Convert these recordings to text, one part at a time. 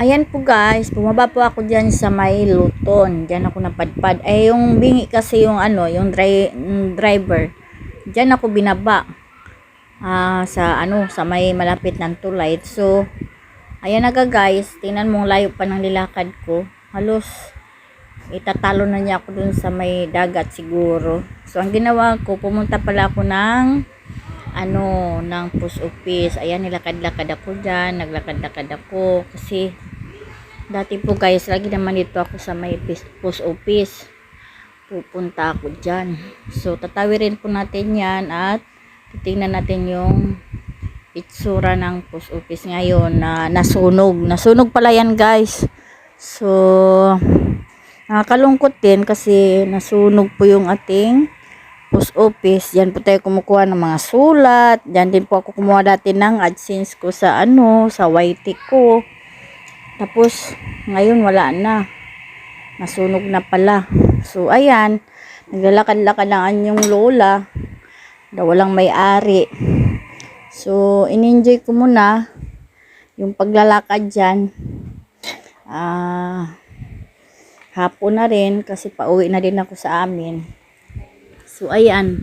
Ayan po guys, bumaba po ako dyan sa may Luton. Dyan ako napadpad. Ay yung bingi kasi yung ano, yung mm, driver. Dyan ako binaba. Ah, sa ano, sa may malapit ng tulay. So, ayan na guys, tingnan mo ang layo pa ng nilakad ko. Halos itatalo na niya ako dun sa may dagat siguro. So, ang ginawa ko, pumunta pala ako ng ano, ng post office. Ayan, nilakad-lakad ako dyan. Naglakad-lakad ako. Kasi, dati po guys, lagi naman dito ako sa may post office. Pupunta ako dyan. So, tatawirin po natin yan at titingnan natin yung itsura ng post office ngayon na nasunog. Nasunog pala yan guys. So, nakakalungkot din kasi nasunog po yung ating post office. Diyan po tayo kumukuha ng mga sulat. Diyan din po ako kumuha dati ng AdSense ko sa ano, sa YT ko. Tapos, ngayon wala na. Nasunog na pala. So, ayan. Naglalakad-lakad ang anyong lola. Na walang may-ari. So, in-enjoy ko muna yung paglalakad dyan. Ah, hapon na rin kasi pauwi na din ako sa amin. So, ayan.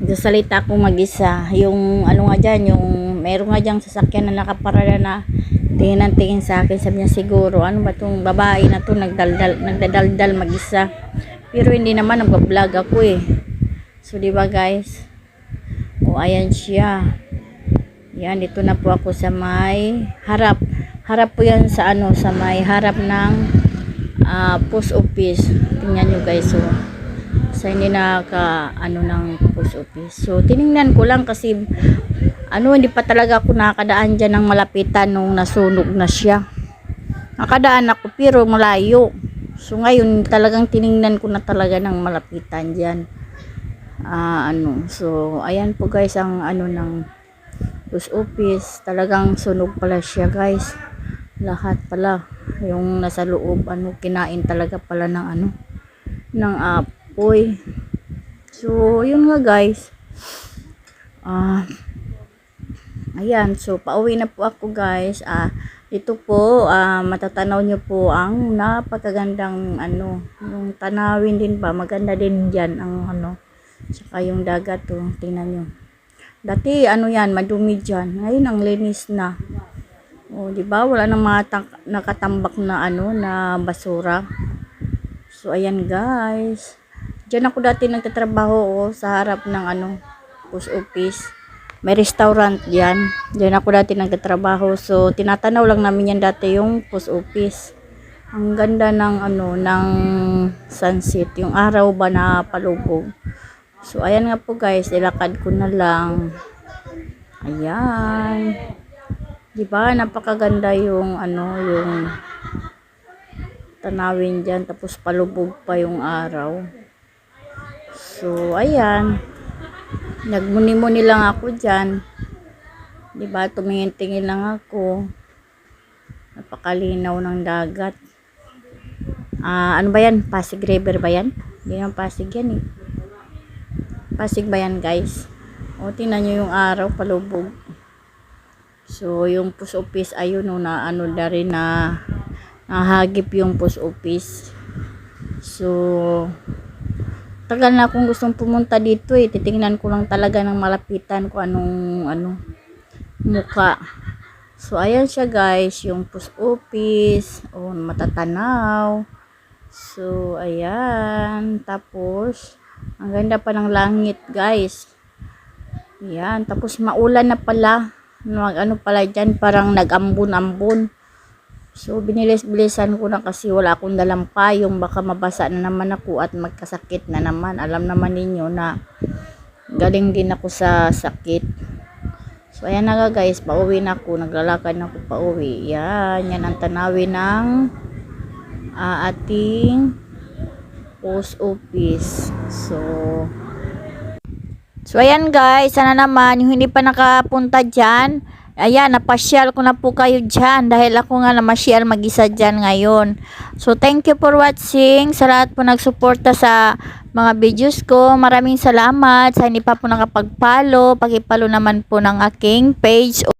Nagsasalita akong mag-isa. Yung, ano nga dyan, yung, meron nga dyan sasakyan na nakaparada na tingin ng tingin sa akin. Sabi niya siguro, ano ba tong babae na to, nagdaldal, nagdadaldal mag-isa. Pero hindi naman, nagbablog ako eh. So, di ba guys? O, ayan siya. Yan, dito na po ako sa may harap. Harap po yan sa ano, sa may harap ng ah, post office. Tingnan nyo guys, so sa hindi naka ano ng post office. So tiningnan ko lang kasi ano hindi pa talaga ako nakadaan diyan ng malapitan nung nasunog na siya. Nakadaan ako pero malayo. So ngayon talagang tiningnan ko na talaga ng malapitan diyan. Ah ano. So ayan po guys ang ano ng post office. Talagang sunog pala siya guys. Lahat pala yung nasa loob ano kinain talaga pala ng ano ng apoy. So, yun nga guys. Ah, ayan. So, pauwi na po ako guys. Ah, dito po, ah, matatanaw nyo po ang napakagandang ano, yung tanawin din ba. Maganda din dyan ang ano. Tsaka yung dagat to. Tingnan nyo. Dati, ano yan, madumi dyan. Ngayon, ang linis na. O, di ba? Wala nang mga nakatambak na ano, na basura. So, ayan guys. Diyan ako dati nagtatrabaho oh, sa harap ng ano, post office. May restaurant diyan. Diyan ako dati nagtatrabaho. So, tinatanaw lang namin yan dati yung post office. Ang ganda ng ano, ng sunset. Yung araw ba na palubog. So, ayan nga po guys. Ilakad ko na lang. Ayan. Di ba Napakaganda yung ano, yung tanawin dyan tapos palubog pa yung araw so ayan. Nagmuni-muni lang ako dyan. Diba? Tumingin-tingin lang ako. Napakalinaw ng dagat. Ah ano ba yan? Pasig River ba yan? Hindi naman Pasig yan eh. Pasig ba yan guys? O tingnan nyo yung araw palubog. So yung post office ayun no, na ano na rin na nahagip yung post office. So, tagal na akong gustong pumunta dito eh. Titingnan ko lang talaga ng malapitan kung anong ano, muka. So, ayan siya guys, yung post office. O, matatanaw. So, ayan. Tapos, ang ganda pa ng langit guys. Ayan. Tapos, maulan na pala. Mag, ano pala dyan, parang nag-ambon-ambon. So, binilis-bilisan ko na kasi wala akong dalang payong. Baka mabasa na naman ako at magkasakit na naman. Alam naman ninyo na galing din ako sa sakit. So, ayan na nga guys. Pauwi na ako. Naglalakad na ako pauwi. Yan. Yan ang tanawin ng ah, ating post office. So, So, ayan guys, sana naman, yung hindi pa nakapunta dyan, ayan, napasyal ko na po kayo dyan dahil ako nga namasyal mag-isa dyan ngayon. So, thank you for watching. Sa lahat po nagsuporta sa mga videos ko, maraming salamat. Sa hindi pa po nakapag-follow, pakipalo naman po ng aking page